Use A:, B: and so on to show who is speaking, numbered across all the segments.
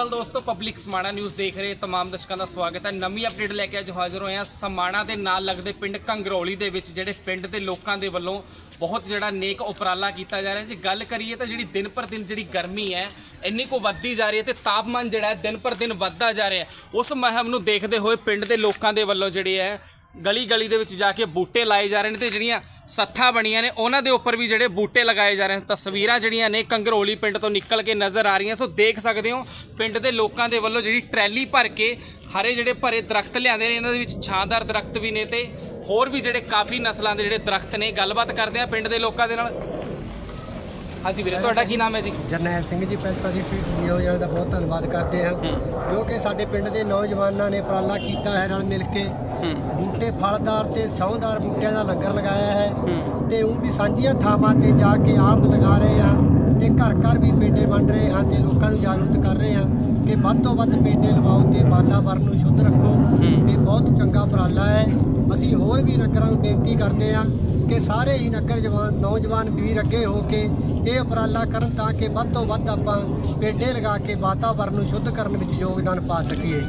A: ਅਕਾਲ ਦੋਸਤੋ, public Samana news ਦੇਖ ਰਹੇ ਤਮਾਮ ਦਰਸ਼ਕਾਂ ਦਾ ਸਵਾਗਤ ਹੈ। ਨਵੀਂ ਅਪਡੇਟ ਲੈ ਕੇ ਅੱਜ ਹਾਜ਼ਰ ਹੋਏ ਹਾਂ। ਸਮਾਣਾ ਦੇ ਨਾਲ ਲੱਗਦੇ ਪਿੰਡ ਕੰਗਰੋਲੀ ਦੇ ਵਿੱਚ, ਜਿਹੜੇ ਪਿੰਡ ਦੇ ਲੋਕਾਂ ਦੇ ਵੱਲੋਂ ਬਹੁਤ ਜਿਹੜਾ ਨੇਕ ਉਪਰਾਲਾ ਕੀਤਾ ਜਾ ਰਿਹਾ। ਜੇ ਗੱਲ ਕਰੀਏ ਤਾਂ ਜਿਹੜੀ ਦਿਨ ਪਰ ਦਿਨ ਜਿਹੜੀ ਗਰਮੀ ਹੈ, ਇੰਨੀ ਕੋ ਵੱਧਦੀ ਜਾ ਰਹੀ ਹੈ ਤੇ ਤਾਪਮਾਨ ਜਿਹੜਾ ਦਿਨ ਪਰ ਦਿਨ ਵੱਧਦਾ ਜਾ ਰਿਹਾ ਉਸ ਮਹਿਮ ਨੂੰ ਦੇਖਦੇ ਹੋਏ ਪਿੰਡ ਦੇ ਲੋਕਾਂ ਦੇ ਵੱਲੋਂ ਜਿਹੜੇ ਹੈ ਗਲੀ ਗਲੀ ਦੇ ਵਿੱਚ ਜਾ ਕੇ ਬੂਟੇ ਲਾਏ ਜਾ ਰਹੇ ਨੇ ਤੇ ਜਿਹੜੀਆਂ ਸੱਥਾਂ ਬਣੀਆਂ ਨੇ ਉਹਨਾਂ ਦੇ ਉੱਪਰ ਵੀ ਜਿਹੜੇ ਬੂਟੇ ਲਗਾਏ ਜਾ ਰਹੇ ਨੇ। ਤਸਵੀਰਾਂ ਜਿਹੜੀਆਂ ਨੇ ਕੰਗਰੋਲੀ ਪਿੰਡ ਤੋਂ ਨਿਕਲ ਕੇ ਨਜ਼ਰ ਆ ਰਹੀਆਂ ਸੋ ਦੇਖ ਸਕਦੇ ਹੋ ਪਿੰਡ ਦੇ ਲੋਕਾਂ ਦੇ ਵੱਲੋਂ ਜਿਹੜੀ ਟਰੈਲੀ ਭਰ ਕੇ ਹਰੇ ਜਿਹੜੇ ਭਰੇ ਦਰਖਤ ਲਿਆਂਦੇ ਨੇ ਇਹਨਾਂ ਦੇ ਵਿੱਚ ਛਾਂਦਾਰ ਦਰਖਤ ਵੀ ਨੇ ਤੇ ਹੋਰ ਵੀ ਜਿਹੜੇ ਕਾਫੀ ਨਸਲਾਂ ਦੇ ਜਿਹੜੇ ਦਰਖਤ ਨੇ ਗੱਲਬਾਤ ਕਰਦੇ ਆ ਪਿੰਡ ਦੇ ਲੋਕਾਂ ਦੇ ਨਾਲ। ਹਾਂਜੀ ਵੀਰੇ ਤੁਹਾਡਾ ਕੀ ਨਾਮ ਹੈ ਜੀ?
B: ਜਰਨੈਲ ਸਿੰਘ ਜੀ ਪਹਿਲਾਂ ਤਾਂ ਪੀਡੀਓ ਜਾਣ ਦਾ ਬਹੁਤ ਧੰਨਵਾਦ ਕਰਦੇ ਹਾਂ। ਜੋ ਕਿ ਸਾਡੇ ਪਿੰਡ ਦੇ ਨੌਜਵਾਨਾਂ ਨੇ ਉਪਰਾਲਾ ਕੀਤਾ ਹੈ ਨਾਲ ਮਿਲ ਕੇ। ਬੂਟੇ ਫਲਦਾਰ ਤੇ ਸੌਂਦਾਰ ਬੂਟਿਆਂ ਦਾ ਲੰਗਰ ਲਗਾਇਆ ਹੈ ਤੇ ਉਹ ਵੀ ਸਾਂਝੀਆਂ ਥਾਵਾਂ ਤੇ ਜਾ ਕੇ ਆਪ ਲਗਾ ਰਹੇ ਹਾਂ ਤੇ ਘਰ ਘਰ ਵੀ ਪੇਡੇ ਵੰਡ ਰਹੇ ਹਾਂ ਤੇ ਲੋਕਾਂ ਨੂੰ ਜਾਗਰੂਕ ਕਰ ਰਹੇ ਹਾਂ ਕਿ ਵੱਧ ਤੋਂ ਵੱਧ ਪੇਡੇ ਲਵਾਓ ਤੇ ਵਾਤਾਵਰਨ ਨੂੰ ਸ਼ੁੱਧ ਰੱਖੋ। ਇਹ ਬਹੁਤ ਚੰਗਾ ਉਪਰਾਲਾ ਹੈ। ਅਸੀਂ ਹੋਰ ਵੀ ਨਗਰਾਂ ਨੂੰ ਬੇਨਤੀ ਕਰਦੇ ਹਾਂ ਕਿ ਸਾਰੇ ਹੀ ਨਗਰ ਜਵਾਨ ਨੌਜਵਾਨ ਵੀਰ ਅੱਗੇ ਹੋ ਕੇ ਇਹ ਉਪਰਾਲਾ ਕਰਨ ਤਾਂ ਕਿ ਵੱਧ ਤੋਂ ਵੱਧ ਆਪਾਂ ਪੇਡੇ ਲਗਾ ਕੇ ਵਾਤਾਵਰਨ ਨੂੰ ਸ਼ੁੱਧ ਕਰਨ ਵਿੱਚ ਯੋਗਦਾਨ ਪਾ ਸਕੀਏ।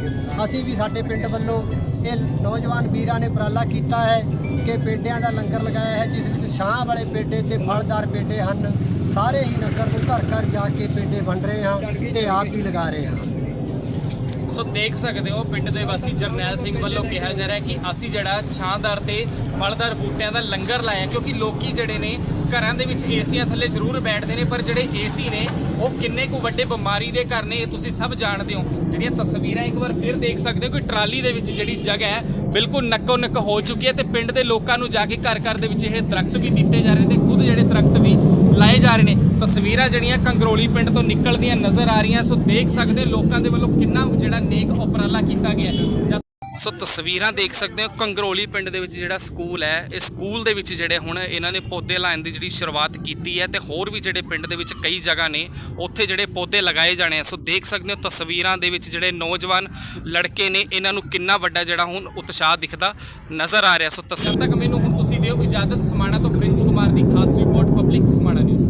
B: ਅਸੀਂ ਵੀ ਸਾਡੇ ਪਿੰਡ ਵੱਲੋਂ ਇਹ ਨੌਜਵਾਨ ਵੀਰਾਂ ਨੇ ਉਪਰਾਲਾ ਕੀਤਾ ਹੈ ਕਿ ਪੇਡਿਆਂ ਦਾ ਲੰਗਰ ਲਗਾਇਆ ਹੈ, ਜਿਸ ਵਿੱਚ ਛਾਂ ਵਾਲੇ ਪੇਡੇ ਤੇ ਫਲਦਾਰ ਪੇਡੇ ਹਨ। ਸਾਰੇ ਹੀ ਨਗਰ ਨੂੰ ਘਰ ਘਰ ਜਾ ਕੇ ਪੇਡੇ ਵੰਡ ਰਹੇ ਹਾਂ ਤੇ ਆਪ ਵੀ ਲਗਾ ਰਹੇ ਹਾਂ।
A: ਸੋ ਦੇਖ ਸਕਦੇ ਹੋ ਪਿੰਡ ਦੇ ਵਾਸੀ ਜਰਨੈਲ ਸਿੰਘ ਵੱਲੋਂ ਕਿਹਾ ਜਾ ਰਿਹਾ ਕਿ ਅਸੀਂ ਜਿਹੜਾ ਛਾਂਦਾਰ ਤੇ ਫਲਦਾਰ ਬੂਟਿਆਂ ਦਾ ਲੰਗਰ ਲਾਇਆ ਕਿਉਂਕਿ ਲੋਕੀ ਜਿਹੜੇ ਨੇ ਘਰਾਂ ਦੇ ਵਿੱਚ ਏਸੀਆਂ ਥੱਲੇ ਜ਼ਰੂਰ ਬੈਠਦੇ ਨੇ, ਪਰ ਜਿਹੜੇ ਏਸੀ ਨੇ, ਉਹ ਕਿੰਨੇ ਕੁ ਵੱਡੇ ਬਿਮਾਰੀ ਦੇ ਘਰ ਨੇ, ਇਹ ਤੁਸੀਂ ਸਭ ਜਾਣਦੇ ਹੋ। ਜਿਹੜੀਆਂ ਤਸਵੀਰਾਂ ਇੱਕ ਵਾਰ ਫਿਰ ਦੇਖ ਸਕਦੇ ਹੋ ਕਿ ਟਰਾਲੀ ਦੇ ਵਿੱਚ ਜਿਹੜੀ ਜਗ੍ਹਾ ਹੈ, ਬਿਲਕੁਲ ਨੱਕੋ ਨੱਕ ਹੋ ਚੁੱਕੀ ਹੈ ਤੇ ਪਿੰਡ ਦੇ ਲੋਕਾਂ ਨੂੰ ਜਾ ਕੇ ਘਰ ਘਰ ਦੇ ਵਿੱਚ ਇਹ ਦਰਖਤ ਵੀ ਦਿੱਤੇ ਜਾ ਰਹੇ ਨੇ ਤੇ ਖੁਦ ਜਿਹੜੇ ਦਰਖਤ ਵੀ ਲਾਏ ਜਾ ਰਹੇ ਨੇ। ਤਸਵੀਰਾਂ ਜਿਹੜੀਆਂ ਕੰਗਰੋਲੀ ਪਿੰਡ ਤੋਂ ਨਿਕਲਦੀਆਂ ਨਜ਼ਰ ਆ ਰਹੀਆਂ, ਸੋ ਦੇਖ ਸਕਦੇ ਹੋ ਲੋਕਾਂ ਦੇ ਵੱਲੋਂ ਕਿੰਨਾ ਜਿਹੜਾ ਨੇਕ ਉਪਰਾਲਾ ਕੀਤਾ ਗਿਆ ਹੈ। ਸੋ ਤਸਵੀਰਾਂ ਦੇਖ ਸਕਦੇ ਹੋ, ਕੰਗਰੋਲੀ ਪਿੰਡ ਦੇ ਵਿੱਚ ਜਿਹੜਾ ਸਕੂਲ ਹੈ ਇਸ ਸਕੂਲ ਦੇ ਵਿੱਚ ਜਿਹੜੇ ਹੁਣ ਇਹਨਾਂ ਨੇ ਪੌਦੇ ਲਾਉਣ ਦੀ ਜਿਹੜੀ ਸ਼ੁਰੂਆਤ ਕੀਤੀ ਹੈ ਤੇ ਹੋਰ ਵੀ ਜਿਹੜੇ ਪਿੰਡ ਦੇ ਵਿੱਚ ਕਈ ਜਗ੍ਹਾ ਨੇ, ਉੱਥੇ ਜਿਹੜੇ ਪੌਦੇ ਲਗਾਏ ਜਾਣੇ ਆ। ਸੋ ਦੇਖ ਸਕਦੇ ਹੋ ਤਸਵੀਰਾਂ ਦੇ ਵਿੱਚ ਜਿਹੜੇ ਨੌਜਵਾਨ ਲੜਕੇ ਨੇ, ਇਹਨਾਂ ਨੂੰ ਕਿੰਨਾ ਵੱਡਾ ਜਿਹੜਾ ਹੁਣ ਉਤਸ਼ਾਹ ਦਿਖਦਾ ਨਜ਼ਰ ਆ ਰਿਹਾ। ਸੋ ਤਸਵੀਰ ਤੱਕ ਮੈਨੂੰ ਹੁਣ ਤੁਸੀਂ ਦਿਓ ਇਜਾਜ਼ਤ। ਸਮਾਣਾ ਤੋਂ ਪ੍ਰਿੰਸ ਕੁਮਾਰ ਦੀ ਖਾਸ ਰਿਪੋਰਟ, ਪਬਲਿਕ ਸਮਾਣਾ ਨਿਊਜ਼।